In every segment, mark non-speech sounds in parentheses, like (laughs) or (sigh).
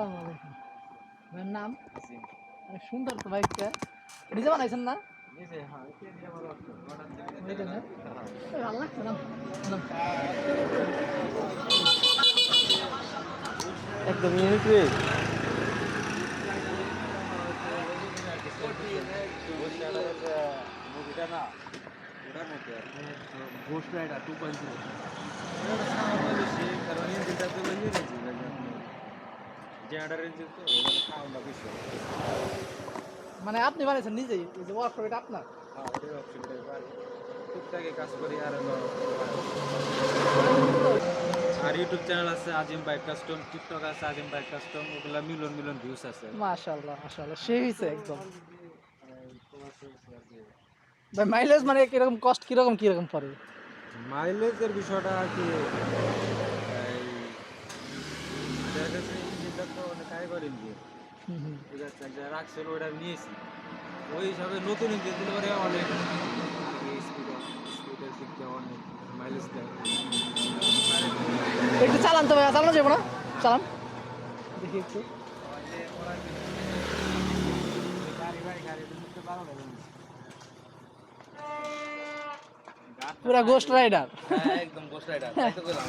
সালাম আলাইকুম। ভাইয়ের নাম? অনেক সুন্দর তো বাইকটা নিজে বানাইছেন না? ভালো লাগছে না? একদম ইউনিক মুভিটা না ওটার মধ্যে ঘোষ রাইডার টু পয়েন্ট জিরো কারণ ইঞ্জিনটা তো নিয়েছি জেনারেটার ইঞ্জিন তো ওখানে সাউন্ডটা বেশি মানে আপনি বানাইছেন নিজেই যে ওয়ার্কশপ এটা আপনার? হ্যাঁ টুকটাকে কাজ। করি আর আর ইউটিউব চ্যানেল আছে আজিম বাইক কাস্টম টিকটক আছে আজিম বাইক কাস্টম ওগুলা মিলিয়ন মিলিয়ন ভিউস আছে। মাশাআল্লাহ মাশাআল্লাহ সেই হইছে একদম। ভাই মাইলেজ মানে কীরকম কস্ট কীরকম কীরকম পড়ে? মাইলেজের বিষয়টা আর কি এই দেখা যাচ্ছে ইঞ্জিনটা তো অনেক আগে করে ইঞ্জিন হুম হুম। ঠিক আছে যা রাখছিল ওইটা নিয়েছি। ওই হিসাবে নতুন ইঞ্জিন দিলে পরে অনেক স্পিড স্পিডের দিক দিয়ে অনেক মাইলেজ দেয়। একটু চালান তো চালানো যাব না? চালান। দেখি একটু। পারো গোস্ট রাইডার একদম গোস রাইডার (laughs) তাই তো গেলাম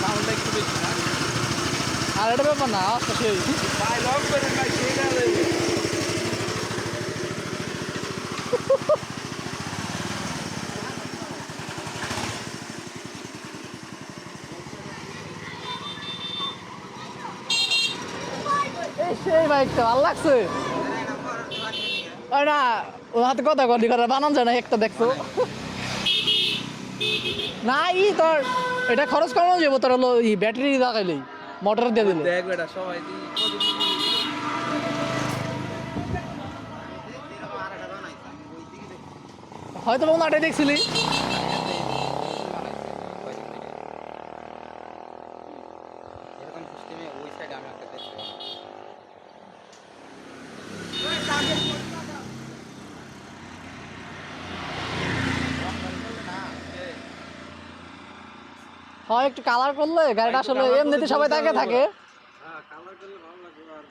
সাউন্ডটা একটু বেশি না। আর এটা ব্যাপার না আওয়াজটা সেই ভাই লং করে ভাই এই সেই বাইকটা ভালো লাগছে। না। ও হাতে কথা কথা বানান যায় না একটা দেখছ। না ই তোর এটা খরচ কমানো যাব তোর হলো ই ব্যাটারি লাগাইলেই মোটর দিয়ে দিলে। দেখ বেটা সবাই হয়তো বন্ধু আটাই দেখছিলি। এরকম সিস্টেমে ওই সাইডে আমি একটা দেখতে হয় একটু কালার করলে গাড়িটা আসলে এমনিতে সবাই তাকে থাকে হ্যাঁ কালার করলে ভালো লাগবে আর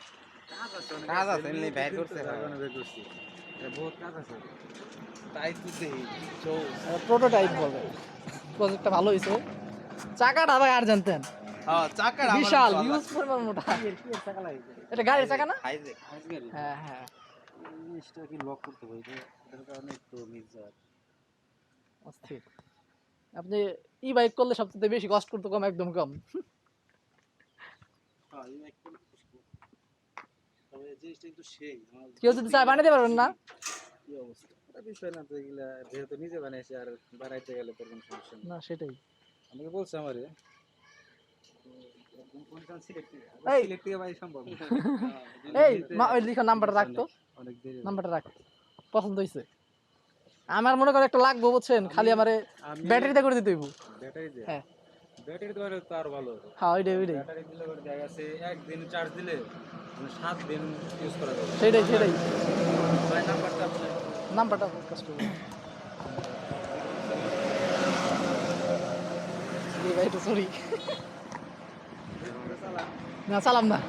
কাজ আছে এমনি করছে, বহুত কাজ তাই প্রোটোটাইপ বলে। প্রজেক্টটা ভালো হয়েছে চাকাটা ভাই আর জানতেন হ্যাঁ চাকা বিশাল ইউজ পরিমাণ মোটা। এটা গাড়ির চাকা না? হ্যাঁ হ্যাঁ। জিনিসটা কি লক করতে হবে? এটার কারণে একটু মিস যায় অস্থির। আপনি ই বাইক করলে সবচেয়ে বেশি কষ্ট করতে কম একদম কম। হ্যাঁ কেউ যদি চায় বানাতে পারবেন না। কি অবস্থা? এটা বিষয় না তো এগুলা যেহেতু নিজে বানাইছি আর বানাইতে গেলে কোনো সমস্যা না সেটাই। আমাকে বলছে আমারে। এই। সিলেক্ট থেকে ভাই সম্ভব না। এই মা ওই লিখো নাম্বারটা রাখতো অনেক নাম্বারটা রাখ। পছন্দ হয়েছে আমার মনে করে একটা লাগবো বুঝছেন? খালি আমারে আমি ব্যাটারিতে করে দিতে হইব। ব্যাটারি দিয়ে হ্যাঁ। ব্যাটারি তো তো আরও ভালো হ্যাঁ ওইটাই ওইটাই। ব্যাটারি দিলে একদিন চার্জ দিলে মানে সাত দিন ইউজ করা যাবে। সেটাই সেটাই। নাম্বারটা আপনার নাম্বারটা কষ্ট ভাই সরি না চালাম না।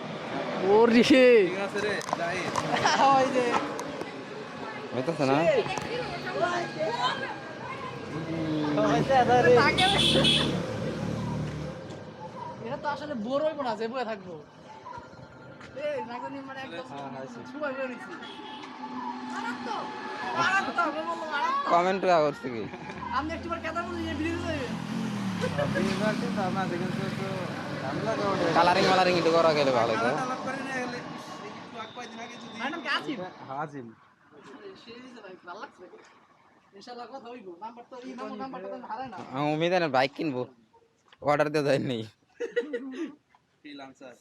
ওরে। ঠিক আছে রে যাই। (laughs) ওই যে। হইতেছে না? এটা তো আসলে বোর হইব না যে বয়ে থাকব। এই নাগনি মানে একদম হ্যাঁ, হ্যাঁ, কমেন্ট করছে কি? একটু কথা বলি ভিডিও। কালারিং মালারিং একটু করা গেলে ভালো হাজিম সেই যে ভাই ভালো লাগছে ইনশাআল্লাহ কথা হইব নাম্বার তো এই নাম্বার নাম্বারটা তো হারায় না আমি উমিদ বাইক কিনবো অর্ডার দিয়ে দেয়নি ফ্রিল্যান্সার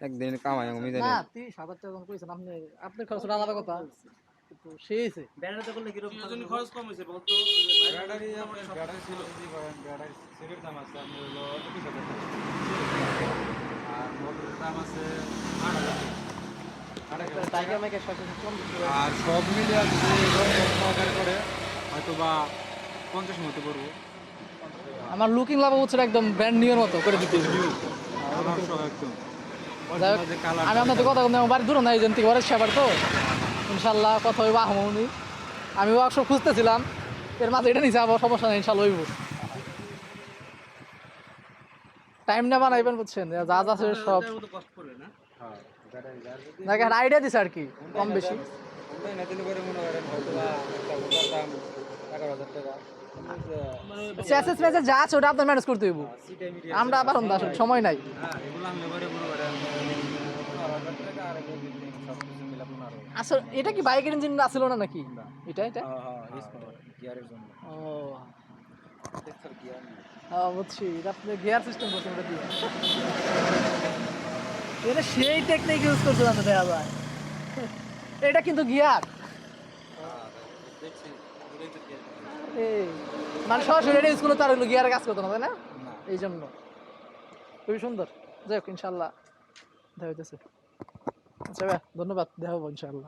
একদিন কামাই উমিদ না তিরিশ হাজার টাকা কইছেন আপনি আপনার খরচটা আলাদা কথা খরচ কম হয়েছে বলতো। ব্যাটারি ব্যাটারি ছিল। ব্যাটারি দাম আছে। আর মোটরের দাম আছে আট হাজার টাকা। আট হাজার টাকা। টাইগার মাইকের সাথে কম আর সব সহকারে করে হয়তো বা পঞ্চাশ মতো পড়ব আমার লুকিং লাভ হচ্ছে একদম ব্র্যান্ড নিউর মতো করে দিতে আমি আপনাদের কথা বলতে আমার বাড়ি দূর না এই জন্য থেকে ঘরের সেবার তো। ইনশাল্লাহ কথা হইব আহমনি আমি ওয়ার্কশপ খুঁজতেছিলাম এর মাঝে এটা নিচে আবার সমস্যা নেই ইনশাল্লাহ হইব। টাইম না বানাইবেন বুঝছেন? যা যা আছে সব। যার আইডিয়া দিছে আর কি কম বেশি। একটা যা আছে ওটা আপনার ম্যানেজ করতে হইব। আমরা আবার সময় নাই। আসলে এটা কি বাইকের ইঞ্জিন আসলো না নাকি? এটা এটা? ও। গিয়ার হ্যাঁ বুঝছি। এটা আপনি গিয়ার সিস্টেম করছেন ওটা দিয়ে। এটা সেই টেকনিক ইউজ করছে জানতে দেখা যায় এটা কিন্তু গিয়ার মানে সরাসরি এটা ইউজ করলে তো আর গিয়ারে কাজ করতো না তাই না? এই জন্য খুবই সুন্দর। যাই হোক ইনশাল্লাহ দেখা হইতেছে। আচ্ছা ভাই ধন্যবাদ। দেখা হব ইনশাল্লাহ